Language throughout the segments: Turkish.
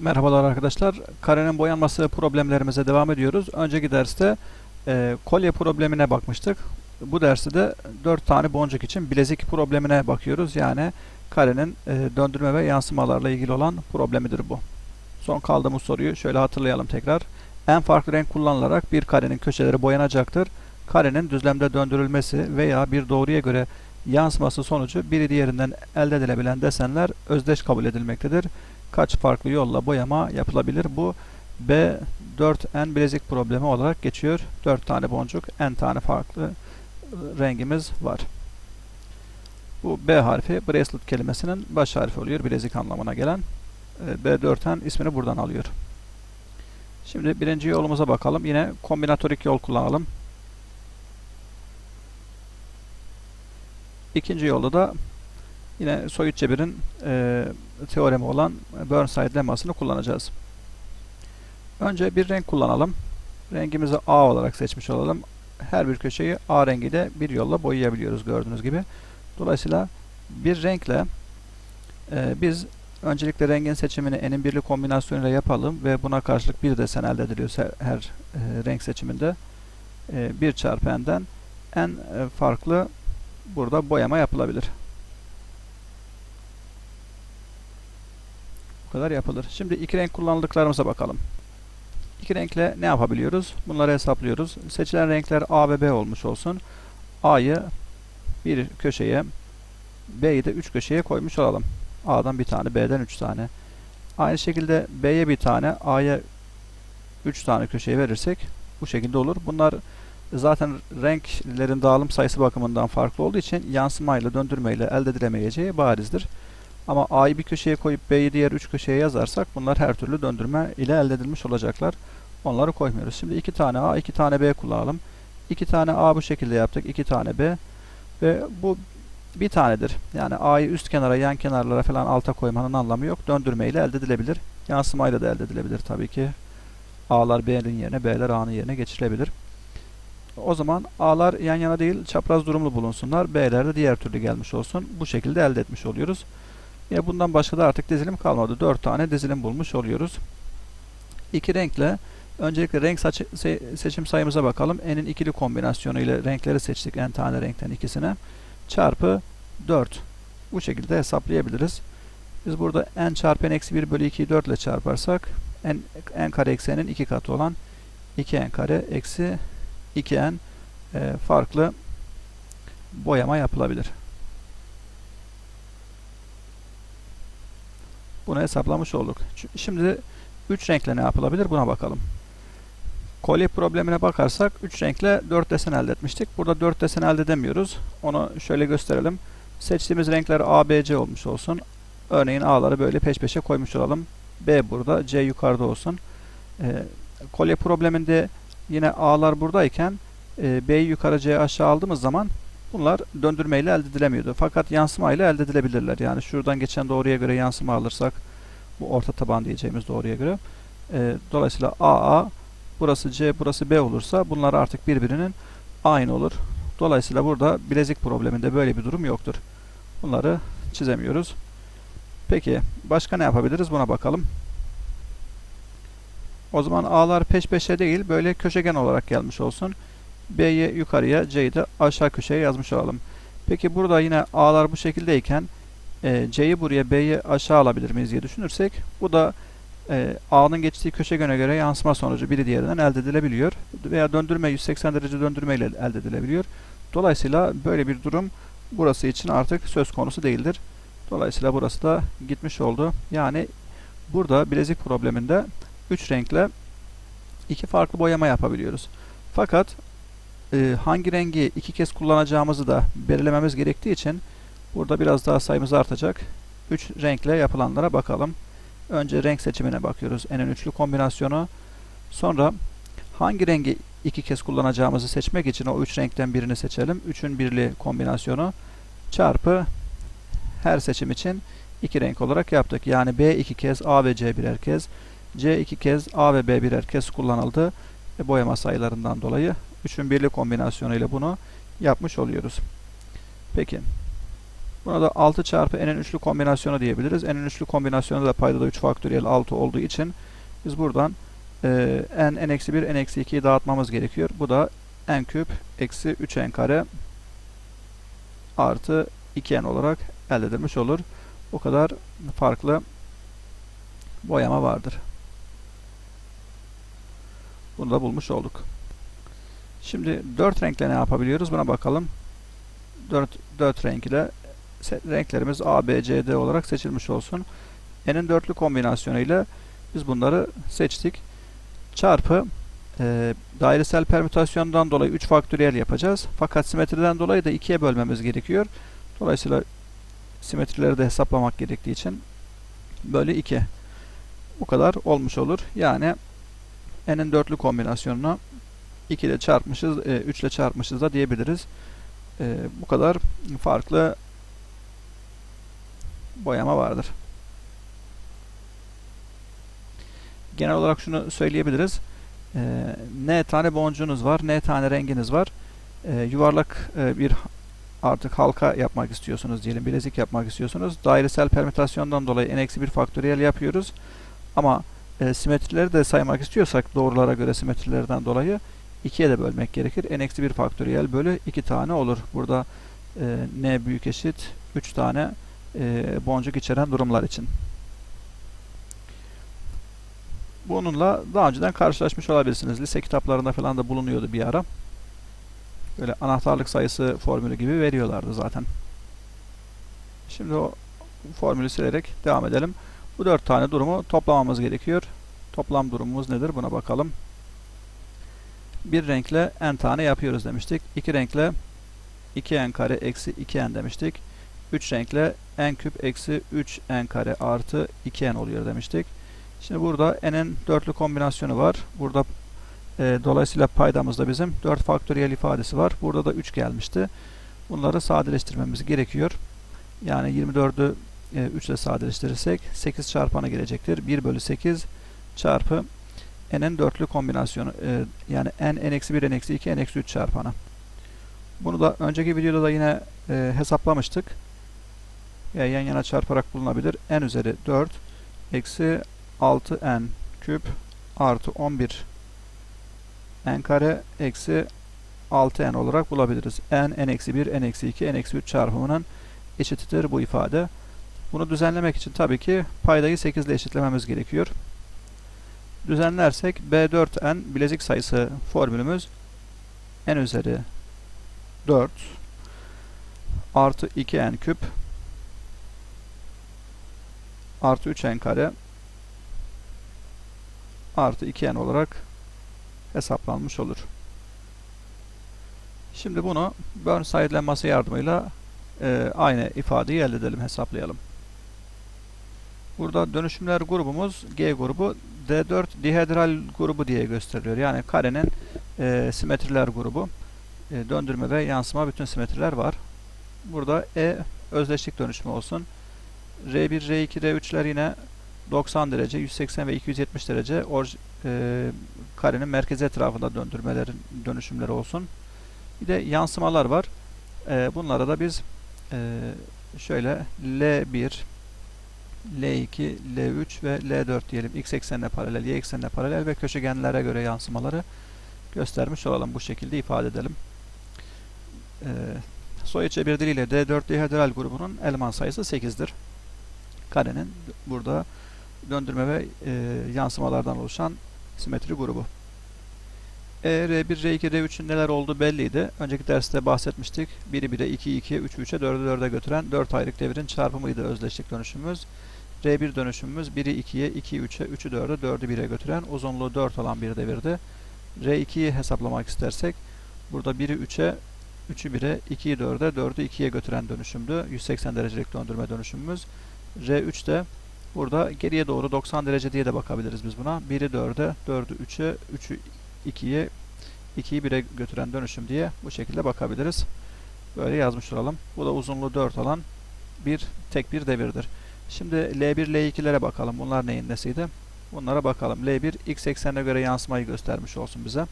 Merhabalar arkadaşlar. Karenin boyanması problemlerimize devam ediyoruz. Önceki derste e, kolye problemine bakmıştık. Bu derste de 4 tane boncuk için bilezik problemine bakıyoruz. Yani karenin e, döndürme ve yansımalarla ilgili olan problemidir bu. Son kaldığımız soruyu şöyle hatırlayalım tekrar. En farklı renk kullanılarak bir karenin köşeleri boyanacaktır. Karenin düzlemde döndürülmesi veya bir doğruya göre yansıması sonucu biri diğerinden elde edilebilen desenler özdeş kabul edilmektedir kaç farklı yolla boyama yapılabilir? Bu B4N bilezik problemi olarak geçiyor. 4 tane boncuk, N tane farklı e, rengimiz var. Bu B harfi bracelet kelimesinin baş harfi oluyor. Bilezik anlamına gelen. E, B4N ismini buradan alıyor. Şimdi birinci yolumuza bakalım. Yine kombinatorik yol kullanalım. İkinci yolda da Yine soyut cebirin e, teoremi olan Burnside lemmasını kullanacağız. Önce bir renk kullanalım. Rengimizi A olarak seçmiş olalım. Her bir köşeyi A rengiyle bir yolla boyayabiliyoruz gördüğünüz gibi. Dolayısıyla bir renkle e, biz öncelikle rengin seçimini enin birli kombinasyonuyla yapalım ve buna karşılık bir desen elde ediliyorsa her, her e, renk seçiminde e, 1 çarpı n'den en e, farklı burada boyama yapılabilir. Kadar yapılır. Şimdi iki renk kullanıldıklarımıza bakalım. İki renkle ne yapabiliyoruz? Bunları hesaplıyoruz. Seçilen renkler A ve B olmuş olsun. A'yı bir köşeye, B'yi de üç köşeye koymuş olalım. A'dan bir tane, B'den üç tane. Aynı şekilde B'ye bir tane, A'ya üç tane köşeye verirsek bu şekilde olur. Bunlar zaten renklerin dağılım sayısı bakımından farklı olduğu için yansımayla, döndürmeyle elde edilemeyeceği barizdir. Ama A'yı bir köşeye koyup B'yi diğer üç köşeye yazarsak bunlar her türlü döndürme ile elde edilmiş olacaklar. Onları koymuyoruz. Şimdi iki tane A, iki tane B kullanalım. İki tane A bu şekilde yaptık. iki tane B. Ve bu bir tanedir. Yani A'yı üst kenara, yan kenarlara falan alta koymanın anlamı yok. Döndürme ile elde edilebilir. Yansımayla da elde edilebilir tabii ki. A'lar B'nin yerine, B'ler A'nın yerine geçirilebilir. O zaman A'lar yan yana değil, çapraz durumlu bulunsunlar. B'ler de diğer türlü gelmiş olsun. Bu şekilde elde etmiş oluyoruz. Ya bundan başka da artık dizilim kalmadı. 4 tane dizilim bulmuş oluyoruz. İki renkle öncelikle renk seçim sayımıza bakalım. N'in ikili kombinasyonu ile renkleri seçtik. N tane renkten ikisine. Çarpı 4. Bu şekilde hesaplayabiliriz. Biz burada n çarpı n eksi 1 bölü 2'yi 4 ile çarparsak n, n kare eksi n'in 2 katı olan 2n kare eksi 2n e, farklı boyama yapılabilir. Bunu hesaplamış olduk. Şimdi 3 renkle ne yapılabilir buna bakalım. Kolye problemine bakarsak 3 renkle 4 desen elde etmiştik. Burada 4 desen elde edemiyoruz. Onu şöyle gösterelim. Seçtiğimiz renkler A, B, C olmuş olsun. Örneğin A'ları böyle peş peşe koymuş olalım. B burada, C yukarıda olsun. E, kolye probleminde yine A'lar buradayken e, B'yi yukarı, C'yi aşağı aldığımız zaman Bunlar döndürmeyle elde edilemiyordu. Fakat yansıma ile elde edilebilirler. Yani şuradan geçen doğruya göre yansıma alırsak bu orta taban diyeceğimiz doğruya göre. E, dolayısıyla AA burası C burası B olursa bunlar artık birbirinin aynı olur. Dolayısıyla burada bilezik probleminde böyle bir durum yoktur. Bunları çizemiyoruz. Peki başka ne yapabiliriz buna bakalım. O zaman A'lar peş peşe değil böyle köşegen olarak gelmiş olsun. B'yi yukarıya, C'yi de aşağı köşeye yazmış olalım. Peki burada yine A'lar bu şekildeyken e, C'yi buraya, B'yi aşağı alabilir miyiz diye düşünürsek bu da e, A'nın geçtiği köşegene göre yansıma sonucu biri diğerinden elde edilebiliyor. Veya döndürme 180 derece döndürme ile elde edilebiliyor. Dolayısıyla böyle bir durum burası için artık söz konusu değildir. Dolayısıyla burası da gitmiş oldu. Yani burada bilezik probleminde 3 renkle iki farklı boyama yapabiliyoruz. Fakat e, hangi rengi iki kez kullanacağımızı da belirlememiz gerektiği için burada biraz daha sayımız artacak. 3 renkle yapılanlara bakalım. Önce renk seçimine bakıyoruz. En üçlü kombinasyonu. Sonra hangi rengi iki kez kullanacağımızı seçmek için o üç renkten birini seçelim. 3'ün birli kombinasyonu çarpı her seçim için iki renk olarak yaptık. Yani B iki kez, A ve C birer kez, C iki kez, A ve B birer kez kullanıldı. E, boyama sayılarından dolayı üçün birli kombinasyonu ile bunu yapmış oluyoruz. Peki. Buna da 6 çarpı n'in üçlü kombinasyonu diyebiliriz. n'in üçlü kombinasyonu da paydada 3 faktöriyel 6 olduğu için biz buradan e, n, n eksi 1, n eksi 2'yi dağıtmamız gerekiyor. Bu da n küp eksi 3n kare artı 2n olarak elde edilmiş olur. Bu kadar farklı boyama vardır. Bunu da bulmuş olduk. Şimdi 4 renkle ne yapabiliyoruz? Buna bakalım. 4, 4 renk ile renklerimiz A, B, C, D olarak seçilmiş olsun. N'in dörtlü kombinasyonu ile biz bunları seçtik. Çarpı e, dairesel permütasyondan dolayı 3 faktöriyel yapacağız. Fakat simetriden dolayı da 2'ye bölmemiz gerekiyor. Dolayısıyla simetrileri de hesaplamak gerektiği için bölü 2. Bu kadar olmuş olur. Yani n'in dörtlü kombinasyonunu 2 ile çarpmışız, 3 ile çarpmışız da diyebiliriz. E, bu kadar farklı boyama vardır. Genel olarak şunu söyleyebiliriz. E, n tane boncuğunuz var, n tane renginiz var. E, yuvarlak e, bir artık halka yapmak istiyorsunuz diyelim, bilezik yapmak istiyorsunuz. Dairesel permütasyondan dolayı n-1 faktöriyel yapıyoruz. Ama e, simetrileri de saymak istiyorsak doğrulara göre simetrilerden dolayı 2'ye de bölmek gerekir. n-1 faktöriyel bölü 2 tane olur. Burada e, n büyük eşit 3 tane e, boncuk içeren durumlar için. Bununla daha önceden karşılaşmış olabilirsiniz. Lise kitaplarında falan da bulunuyordu bir ara. Böyle anahtarlık sayısı formülü gibi veriyorlardı zaten. Şimdi o formülü silerek devam edelim. Bu dört tane durumu toplamamız gerekiyor. Toplam durumumuz nedir? Buna bakalım. Bir renkle n tane yapıyoruz demiştik. İki renkle 2n kare eksi 2n demiştik. 3 renkle n küp eksi 3n kare artı 2n oluyor demiştik. Şimdi burada n'in dörtlü kombinasyonu var. Burada e, dolayısıyla paydamızda bizim 4 faktöriyel ifadesi var. Burada da 3 gelmişti. Bunları sadeleştirmemiz gerekiyor. Yani 24'ü e, 3 ile sadeleştirirsek 8 çarpanı gelecektir. 1 bölü 8 çarpı n'in dörtlü kombinasyonu e, yani n, n-1, n-2, n-3 çarpanı. Bunu da önceki videoda da yine e, hesaplamıştık. Ya yan yana çarparak bulunabilir. n üzeri 4 eksi 6n küp artı 11 n kare eksi 6n olarak bulabiliriz. n, n-1, n-2, n-3 çarpımının eşitidir bu ifade. Bunu düzenlemek için tabii ki paydayı 8 ile eşitlememiz gerekiyor. Düzenlersek b4n bilezik sayısı formülümüz n üzeri 4 artı 2n küp artı 3n kare artı 2n olarak hesaplanmış olur. Şimdi bunu Burnside lemması yardımıyla e, aynı ifadeyi elde edelim, hesaplayalım. Burada dönüşümler grubumuz G grubu D4 dihedral grubu diye gösteriliyor. Yani karenin e, simetriler grubu. E, döndürme ve yansıma bütün simetriler var. Burada E özdeşlik dönüşümü olsun. R1, R2, R3'ler yine 90 derece, 180 ve 270 derece orj, e, karenin merkezi etrafında döndürmelerin dönüşümleri olsun. Bir de yansımalar var. E, bunlara da biz e, şöyle L1, L2, L3 ve L4 diyelim. X eksenine paralel, Y eksenine paralel ve köşegenlere göre yansımaları göstermiş olalım. Bu şekilde ifade edelim. Ee, Soyuçe bir diliyle D4 dihedral grubunun eleman sayısı 8'dir. Karenin burada döndürme ve e, yansımalardan oluşan simetri grubu. E, R1, R2, R3'ün neler olduğu belliydi. Önceki derste bahsetmiştik. 1'i 1'e, 2'yi 2'ye, 3'ü 3'e, 4'ü 4'e götüren 4 ayrık devirin çarpımıydı özdeşlik dönüşümümüz. R1 dönüşümümüz 1'i 2'ye, 2'yi 3'e, 3'ü 4'e, 4'ü 1'e götüren uzunluğu 4 olan bir devirdi. R2'yi hesaplamak istersek burada 1'i 3'e, 3'ü 1'e, 2'yi 4'e, 4'ü 2'ye götüren dönüşümdü. 180 derecelik döndürme dönüşümümüz. R3 de burada geriye doğru 90 derece diye de bakabiliriz biz buna. 1'i 4'e, 4'ü 3'e, 3'ü 2'ye, 2'yi 1'e götüren dönüşüm diye bu şekilde bakabiliriz. Böyle yazmış olalım. Bu da uzunluğu 4 olan bir tek bir devirdir. Şimdi L1, L2'lere bakalım. Bunlar neyin nesiydi? Bunlara bakalım. L1 x eksenine göre yansımayı göstermiş olsun bize.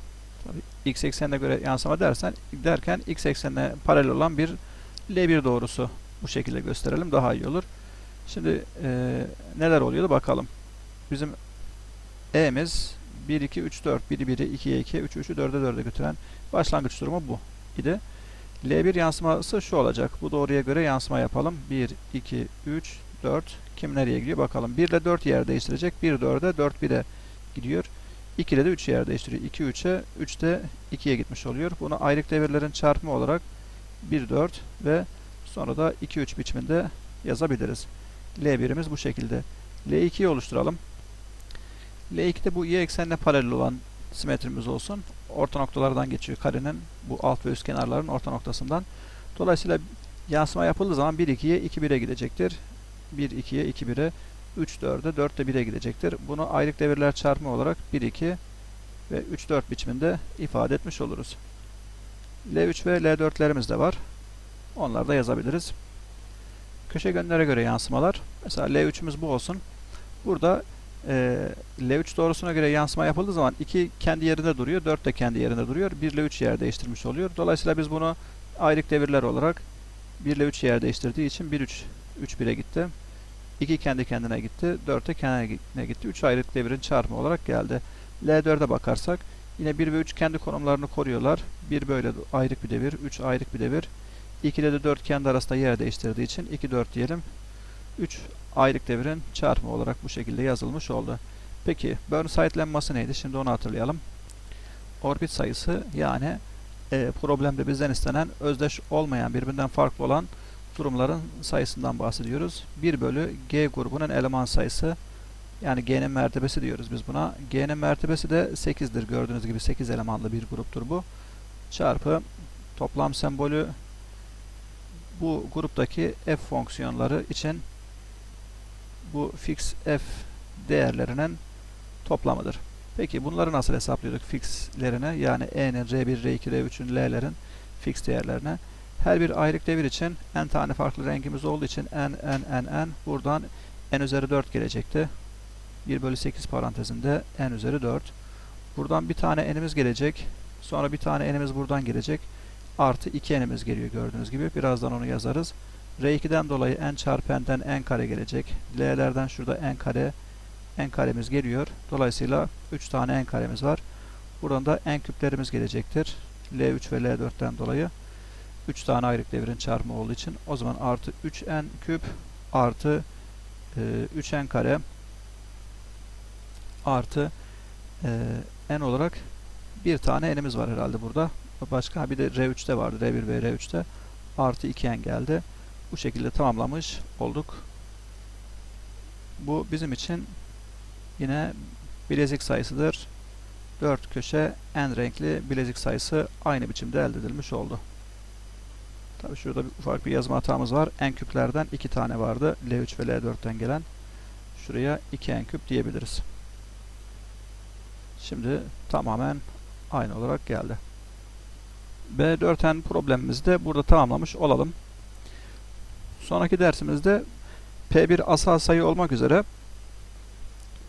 Tabii x eksenine göre yansıma dersen derken x eksenine paralel olan bir L1 doğrusu Bu şekilde gösterelim daha iyi olur. Şimdi e, neler oluyordu bakalım. Bizim E'miz 1, 2, 3, 4, 1'i 1'i 2'ye 2'ye, 3'ü 3'ü 4'e 4'e götüren başlangıç durumu bu idi. L1 yansıması şu olacak. Bu doğruya göre yansıma yapalım. 1, 2, 3, 4. Kim nereye gidiyor bakalım. 1 ile 4 yer değiştirecek. 1 4'e, 4 1'e gidiyor. 2 ile de 3 yer değiştiriyor. 2 3'e, 3 de 2'ye gitmiş oluyor. Bunu ayrık devirlerin çarpımı olarak 1 4 ve sonra da 2 3 biçiminde yazabiliriz. L1'imiz bu şekilde. L2'yi oluşturalım. L2'de bu y eksenine paralel olan simetrimiz olsun. Orta noktalardan geçiyor karenin bu alt ve üst kenarların orta noktasından. Dolayısıyla yansıma yapıldığı zaman 1 2'ye 2 1'e gidecektir. 1 2'ye 2 1'e 3 4'e 4 de 1'e gidecektir. Bunu ayrık devirler çarpımı olarak 1 2 ve 3 4 biçiminde ifade etmiş oluruz. L3 ve L4'lerimiz de var. Onları da yazabiliriz. Köşegenlere göre yansımalar. Mesela L3'ümüz bu olsun. Burada e, L3 doğrusuna göre yansıma yapıldığı zaman 2 kendi yerinde duruyor, 4 de kendi yerinde duruyor. 1 ile 3 yer değiştirmiş oluyor. Dolayısıyla biz bunu ayrık devirler olarak 1 ile 3 yer değiştirdiği için 1 3 3 1'e gitti. 2 kendi kendine gitti, 4 de kendine gitti. 3 ayrık devirin çarpımı olarak geldi. L4'e bakarsak yine 1 ve 3 kendi konumlarını koruyorlar. 1 böyle ayrık bir devir, 3 ayrık bir devir. 2 ile de 4 kendi arasında yer değiştirdiği için 2 4 diyelim. 3 ayrık devirin çarpımı olarak bu şekilde yazılmış oldu. Peki Burnside lemması neydi? Şimdi onu hatırlayalım. Orbit sayısı yani e, problemde bizden istenen özdeş olmayan birbirinden farklı olan durumların sayısından bahsediyoruz. 1 bölü G grubunun eleman sayısı yani G'nin mertebesi diyoruz biz buna. G'nin mertebesi de 8'dir. Gördüğünüz gibi 8 elemanlı bir gruptur bu. Çarpı toplam sembolü bu gruptaki f fonksiyonları için bu fix f değerlerinin toplamıdır. Peki bunları nasıl hesaplıyorduk fixlerine? Yani e'nin, r1, r2, r3'ün, l'lerin fix değerlerine. Her bir ayrık devir için n tane farklı rengimiz olduğu için n, n, n, n buradan n üzeri 4 gelecekti. 1 bölü 8 parantezinde n üzeri 4. Buradan bir tane n'imiz gelecek. Sonra bir tane n'imiz buradan gelecek. Artı 2 n'imiz geliyor gördüğünüz gibi. Birazdan onu yazarız. R2'den dolayı n çarpı n'den n kare gelecek. L'lerden şurada n kare n karemiz geliyor. Dolayısıyla 3 tane n karemiz var. Buradan da n küplerimiz gelecektir. L3 ve L4'ten dolayı 3 tane ayrık devirin çarpımı olduğu için o zaman artı 3n küp artı e, 3n kare artı e, n olarak bir tane n'imiz var herhalde burada. Başka bir de R3'te vardı. R1 ve R3'te artı 2n geldi. Bu şekilde tamamlamış olduk. Bu bizim için yine bilezik sayısıdır. 4 köşe en renkli bilezik sayısı aynı biçimde elde edilmiş oldu. Tabi şurada bir ufak bir yazma hatamız var. En küplerden 2 tane vardı. L3 ve L4'ten gelen. Şuraya 2 en küp diyebiliriz. Şimdi tamamen aynı olarak geldi. B4N problemimizi de burada tamamlamış olalım. Sonraki dersimizde P1 asal sayı olmak üzere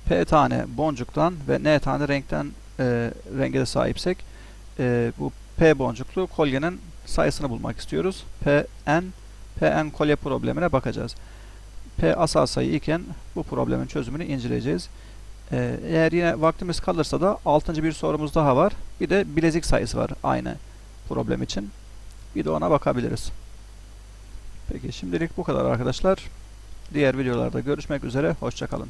P tane boncuktan ve N tane renkten e, renge de sahipsek e, bu P boncuklu kolyenin sayısını bulmak istiyoruz. Pn Pn kolye problemine bakacağız. P asal sayı iken bu problemin çözümünü inceleyeceğiz. Ee, eğer yine vaktimiz kalırsa da 6. bir sorumuz daha var. Bir de bilezik sayısı var aynı problem için. Bir de ona bakabiliriz. Peki şimdilik bu kadar arkadaşlar. Diğer videolarda görüşmek üzere. Hoşçakalın.